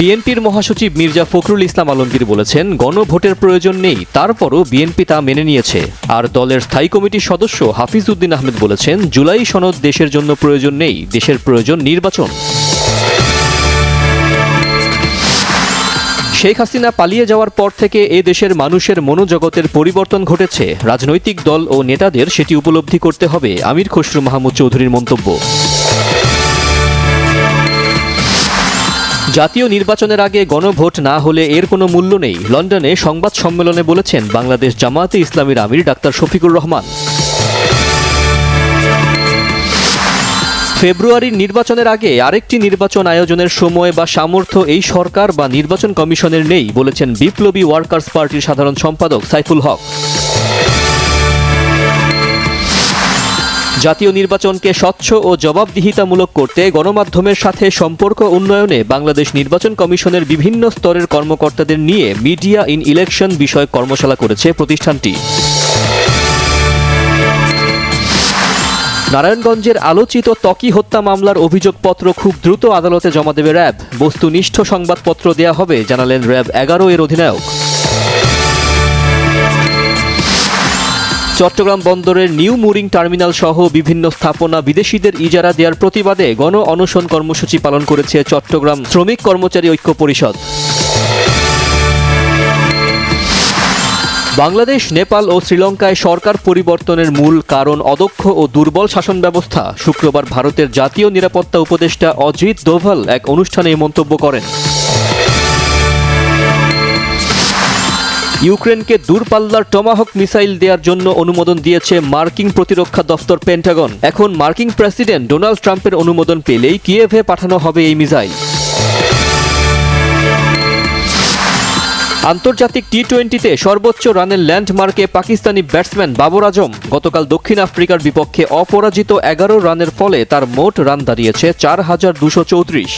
বিএনপির মহাসচিব মির্জা ফখরুল ইসলাম আলমগীর বলেছেন, গণভোটের প্রয়োজন নেই, তারপরও বিএনপি তা মেনে নিয়েছে। আর দলের স্থায়ী কমিটির সদস্য হাফিজ উদ্দিন আহমেদ বলেছেন, জুলাই সনদ দেশের জন্য প্রয়োজন নেই, দেশের প্রয়োজন নির্বাচন। শেখ হাসিনা পালিয়ে যাওয়ার পর থেকে এ দেশের মানুষের মনোজগতের পরিবর্তন ঘটেছে। রাজনৈতিক দল ও নেতাদের সেটি উপলব্ধি করতে হবে। আমির খসরু মাহমুদ চৌধুরীর মন্তব্য। জাতীয় নির্বাচনের আগে গণভোট না হলে এর কোনো মূল্য নেই। লন্ডনে সংবাদ সম্মেলনে বলেছেন, বাংলাদেশ জামায়াতে ইসলামীর আমির ডাক্তার শফিকুর রহমান। ফেব্রুয়ারির নির্বাচনের আগে আরেকটি নির্বাচন আয়োজনের সময় বা সামর্থ্য এই সরকার বা নির্বাচন কমিশনের নেই, বলেছেন বিপ্লবী ওয়ার্কার্স পার্টির সাধারণ সম্পাদক সাইফুল হক। জাতীয় নির্বাচনকে স্বচ্ছ ও জবাবদিহিতামূলক করতে গণমাধ্যমের সাথে সম্পর্ক উন্নয়নে বাংলাদেশ নির্বাচন কমিশনের বিভিন্ন স্তরের কর্মকর্তাদের নিয়ে মিডিয়া ইন ইলেকশন বিষয়ক কর্মশালা করেছে প্রতিষ্ঠানটি। নারায়ণগঞ্জের আলোচিত ত্বকী হত্যা মামলার অভিযোগপত্র খুব দ্রুত আদালতে জমা দেবে র্যাব। বস্তুনিষ্ঠ সংবাদপত্র দেয়া হবে, জানালেন র্যাব এগারো এর অধিনায়ক। চট্টগ্রাম বন্দরের নিউ মুরিং টার্মিনাল সহ বিভিন্ন স্থাপনা বিদেশিদের ইজারা দেওয়ার প্রতিবাদে গণ অনশন কর্মসূচি পালন করেছে চট্টগ্রাম শ্রমিক কর্মচারী ঐক্য পরিষদ। বাংলাদেশ, নেপাল ও শ্রীলঙ্কায় সরকার পরিবর্তনের মূল কারণ অদক্ষ ও দুর্বল শাসন ব্যবস্থা। শুক্রবার ভারতের জাতীয় নিরাপত্তা উপদেষ্টা অজিত দোভাল এক অনুষ্ঠানে মন্তব্য করেন। ইউক্রেনকে দূরপাল্লার টমাহক মিসাইল দেওয়ার জন্য অনুমোদন দিয়েছে মার্কিন প্রতিরক্ষা দফতর পেন্টাগন। এখন মার্কিন প্রেসিডেন্ট ডোনাল্ড ট্রাম্পের অনুমোদন পেলেই কিয়েভে পাঠানো হবে এই মিসাইল। আন্তর্জাতিক টি টোয়েন্টিতে সর্বোচ্চ রানের ল্যান্ডমার্কে পাকিস্তানি ব্যাটসম্যান বাবর আজম গতকাল দক্ষিণ আফ্রিকার বিপক্ষে অপরাজিত এগারো রানের ফলে তার মোট রান দাঁড়িয়েছে চার হাজার দুশো চৌত্রিশ।